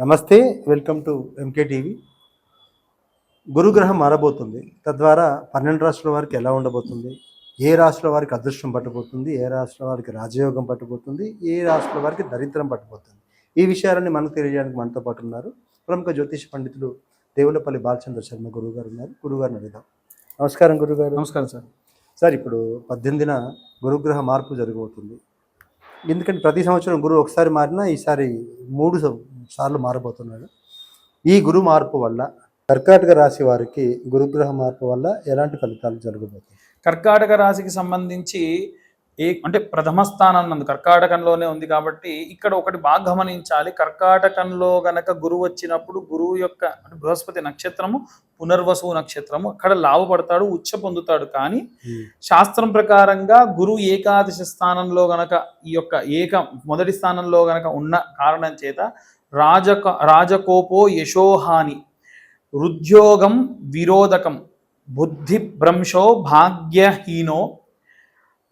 నమస్తే welcome to MK TV గురుగ్రహం మారబోతుంది. తద్వారా పన్నెండు రాష్ట్రాల వారికి ఎలా ఉండబోతుంది? ఏ రాష్ట్రాల వారికి అదృష్టం పట్టబోతుంది? ఏ రాష్ట్రాల వారికి రాజయోగం పట్టబోతుంది? ఏ రాష్ట్రాల వారికి దరిద్రం పట్టబోతుంది? ఈ విషయాలన్నీ మనకు తెలియజేయడానికి మనతో పాటు ఉన్నారు ప్రముఖ జ్యోతిష పండితులు దేవులపల్లి బాలచంద్ర శర్మ గురువు గారు ఉన్నారు. గురువుగారిని అడుగుదాం. నమస్కారం గురుగారు నమస్కారం సార్. సార్ ఇప్పుడు పద్దెనిమిదిన గురుగ్రహ మార్పు జరగబోతుంది. ఎందుకంటే ప్రతి సంవత్సరం గురువు ఒకసారి మారినా ఈసారి మూడు సం- సార్లు మారబోతున్నాడు. ఈ గురు మార్పు వల్ల కర్కాటక రాశి వారికి గురుగ్రహ మార్పు వల్ల ఎలాంటి ఫలితాలు జరగబోతాయి కర్కాటక రాశికి సంబంధించి ఏ అంటే ప్రథమ స్థానం నందు కర్కాటకంలోనే ఉంది కాబట్టి ఇక్కడ ఒకటి బాగా గమనించాలి. కర్కాటకంలో గనక గురువు వచ్చినప్పుడు గురువు యొక్క అంటే బృహస్పతి నక్షత్రము పునర్వసు నక్షత్రము అక్కడ లాభపడతాడు ఉచ్చ పొందుతాడు. కానీ శాస్త్రం ప్రకారంగా గురువు ఏకాదశి స్థానంలో గనక ఈ యొక్క ఏక మొదటి స్థానంలో గనక ఉన్న కారణం చేత రాజక రాజకోపో యశోహాని. హృద్యోగం విరోధకం. బుద్ధి భ్రంశో భాగ్యహీనో.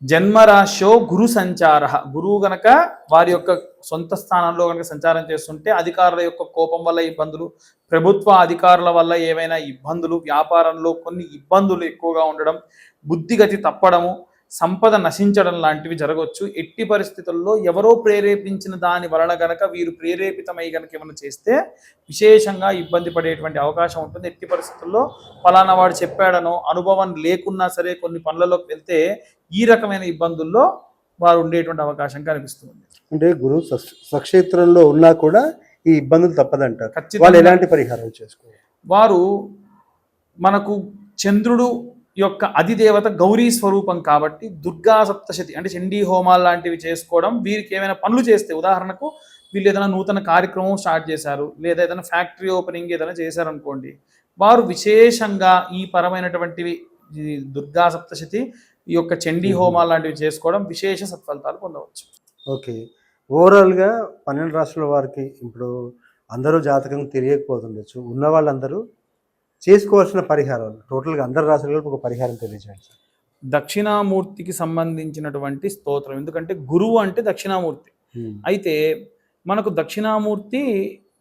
జన్మరాశ్యో గురు సంచార. గురువు గనక వారి యొక్క సొంత స్థానంలో కనుక సంచారం చేస్తుంటే అధికారుల యొక్క కోపం వల్ల ఇబ్బందులు ప్రభుత్వ అధికారుల వల్ల ఏవైనా ఇబ్బందులు వ్యాపారంలో కొన్ని ఇబ్బందులు ఎక్కువగా ఉండడం బుద్ధిగతి తప్పడము సంపద నశించడం లాంటివి జరగవచ్చు ఎట్టి పరిస్థితుల్లో ఎవరో ప్రేరేపించిన దాని వలన గనక వీరు ప్రేరేపితమై గనక ఏమైనా చేస్తే విశేషంగా ఇబ్బంది పడేటువంటి అవకాశం ఉంటుంది. ఎట్టి పరిస్థితుల్లో ఫలానా వాడు చెప్పాడనో అనుభవం లేకున్నా సరే కొన్ని పనులలోకి వెళ్తే ఈ రకమైన ఇబ్బందుల్లో వారు ఉండేటువంటి అవకాశం కనిపిస్తుంది. అంటే గురువు స్వక్షేత్రంలో ఉన్నా కూడా ఈ ఇబ్బందులు తప్పదంటారు వాళ్ళు ఖచ్చితంగా. ఎలాంటి పరిహారాలు చేసుకోవాలి? వారు మనకు చంద్రుడు యొక్క అధిదేవత గౌరీ స్వరూపం కాబట్టి దుర్గా సప్తశతి అంటే చండీ హోమాలు లాంటివి చేసుకోవడం వీరికి ఏమైనా పనులు చేస్తే ఉదాహరణకు వీళ్ళు ఏదైనా నూతన కార్యక్రమం స్టార్ట్ చేశారు లేదా ఏదైనా ఫ్యాక్టరీ ఓపెనింగ్ ఏదైనా చేశారనుకోండి వారు విశేషంగా ఈ పరమైనటువంటివి దుర్గా సప్తశతి ఈ యొక్క చండీ హోమాలు లాంటివి చేసుకోవడం విశేష సత్ఫలితాలు పొందవచ్చు. ఓకే. ఓవరాల్గా పన్నెండు రాష్ట్రాల వారికి ఇప్పుడు అందరూ జాతకం తెలియకపోతుండొచ్చు. ఉన్న వాళ్ళందరూ చేసుకోవాల్సిన పరిహారాలు. టోటల్గా అందరు రాష్ట్రాలకు ఒక పరిహారం తెలియజేయండి సార్. దక్షిణామూర్తికి సంబంధించినటువంటి స్తోత్రం. ఎందుకంటే గురువు అంటే దక్షిణామూర్తి. అయితే మనకు దక్షిణామూర్తి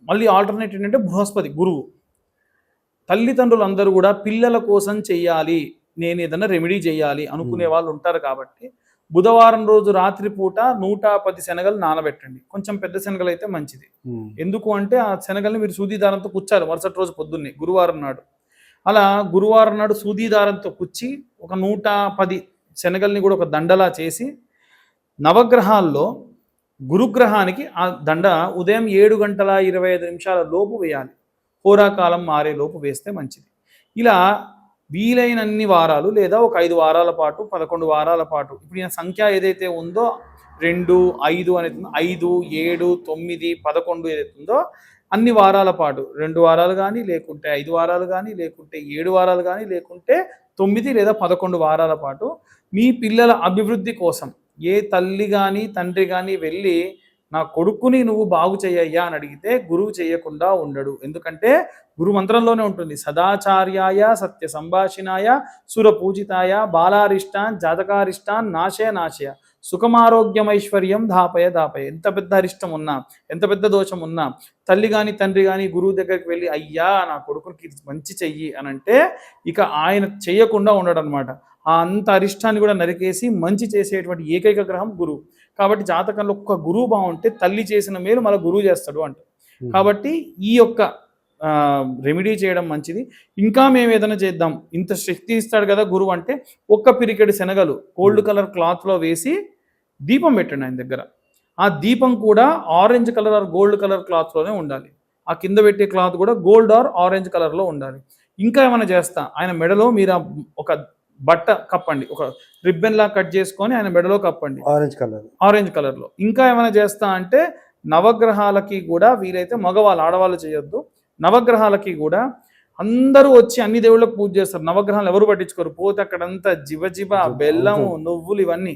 మళ్ళీ ఆల్టర్నేట్ ఏంటంటే బృహస్పతి గురువు. తల్లిదండ్రులు అందరూ కూడా పిల్లల కోసం చెయ్యాలి నేను ఏదైనా రెమెడీ చేయాలి అనుకునే వాళ్ళు ఉంటారు కాబట్టి బుధవారం రోజు రాత్రి పూట నూట పది శనగలు నానబెట్టండి. కొంచెం పెద్ద శనగలు అయితే మంచిది. ఎందుకు అంటే ఆ శనగల్ని మీరు సూది దారంతో కుచ్చాలి మరుసటి రోజు పొద్దున్నే గురువారం నాడు. అలా గురువారం నాడు సూది దారంతో కుచ్చి ఒక నూట పది శనగల్ని కూడా ఒక దండలా చేసి నవగ్రహాల్లో గురుగ్రహానికి ఆ దండ ఉదయం ఏడు గంటల ఇరవై ఐదు నిమిషాల లోపు వేయాలి. హోరాకాలం మారే లోపు వేస్తే మంచిది. ఇలా వీలైనన్ని వారాలు లేదా ఒక ఐదు వారాల పాటు పదకొండు వారాల పాటు. ఇప్పుడు ఈయన సంఖ్య ఏదైతే ఉందో రెండు ఐదు అనేది ఐదు ఏడు తొమ్మిది పదకొండు ఏదైతే ఉందో అన్ని వారాల పాటు. రెండు వారాలు కానీ లేకుంటే ఐదు వారాలు కానీ లేకుంటే ఏడు వారాలు కానీ లేకుంటే తొమ్మిది లేదా పదకొండు వారాల పాటు మీ పిల్లల అభివృద్ధి కోసం ఏ తల్లి కానీ తండ్రి కానీ వెళ్ళి నా కొడుకుని నువ్వు బాగు చేయయ్యా అని అడిగితే గురువు చేయకుండా ఉండడు. ఎందుకంటే గురు మంత్రంలోనే ఉంటుంది. సదాచార్యాయ సత్య సంభాషిణాయ సురపూజితాయ బాలారిష్టాన్ జాతకారిష్టాన్ నాశయ నాశయ సుఖమారోగ్యమైశ్వర్యం దాపయ దాపయ ఎంత పెద్ద అరిష్టం ఉన్నా ఎంత పెద్ద దోషం ఉన్నా తల్లి కానీ తండ్రి కానీ గురువు దగ్గరికి వెళ్ళి అయ్యా నా కొడుకునికి మంచి చెయ్యి అని అంటే ఇక ఆయన చెయ్యకుండా ఉండడు అనమాట ఆ అంత అరిష్టాన్ని కూడా నరికేసి మంచి చేసేటువంటి ఏకైక గ్రహం గురువు. కాబట్టి జాతకంలో ఒక్క గురువు బాగుంటే తల్లి చేసిన మేలు మళ్ళీ గురువు చేస్తాడు అంట. కాబట్టి ఈ యొక్క రెమెడీ చేయడం మంచిది. ఇంకా మేము ఏదైనా చేద్దాం. ఇంత శక్తి ఇస్తాడు కదా గురువు అంటే ఒక్క పిరికెడు శనగలు గోల్డ్ కలర్ క్లాత్లో వేసి దీపం పెట్టండి ఆయన దగ్గర. ఆ దీపం కూడా orange colour or gold colour క్లాత్లోనే ఉండాలి. ఆ కింద పెట్టే క్లాత్ కూడా గోల్డ్ ఆర్ ఆరెంజ్ కలర్లో ఉండాలి. ఇంకా ఏమైనా చేస్తా? ఆయన మెడలో మీరు ఒక బట్ట కప్పండి. ఒక రిబ్బన్ లా కట్ చేసుకొని ఆయన మెడలో కప్పండి. ఆరెంజ్ కలర్ ఆరెంజ్ కలర్లో ఇంకా ఏమైనా చేస్తా అంటే నవగ్రహాలకి కూడా వీలైతే మగవాళ్ళు ఆడవాళ్ళు చేయొద్దు. నవగ్రహాలకి కూడా అందరూ వచ్చి అన్ని దేవుళ్ళకు పూజ చేస్తారు. నవగ్రహాలు ఎవరు పట్టించుకోరు. పోతే అక్కడంతా జివ జివ బెల్లము నువ్వులు ఇవన్నీ.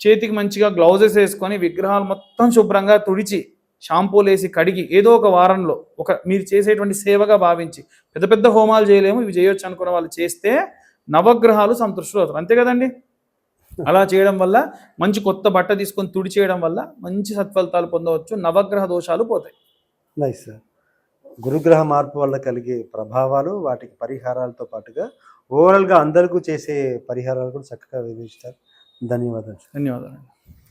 చేతికి మంచిగా గ్లౌజెస్ వేసుకొని విగ్రహాలు మొత్తం శుభ్రంగా తుడిచి షాంపూలు వేసి కడిగి ఏదో ఒక వారంలో ఒక మీరు చేసేటువంటి సేవగా భావించి పెద్ద పెద్ద హోమాలు చేయలేము ఇవి చేయొచ్చు అనుకున్న వాళ్ళు చేస్తే నవగ్రహాలు సంతృష్టులు అవుతారు. అంతే కదండి? అలా చేయడం వల్ల మంచి కొత్త బట్ట తీసుకొని తుడి చేయడం వల్ల మంచి సత్ఫలితాలు పొందవచ్చు నవగ్రహ దోషాలు పోతాయి. నైస్ సార్ గురుగ్రహ మార్పు వల్ల కలిగే ప్రభావాలు వాటికి పరిహారాలతో పాటుగా ఓవరాల్గా అందరికీ చేసే పరిహారాలు కూడా చక్కగా వివరించారు ధన్యవాదాలు ధన్యవాదాలు.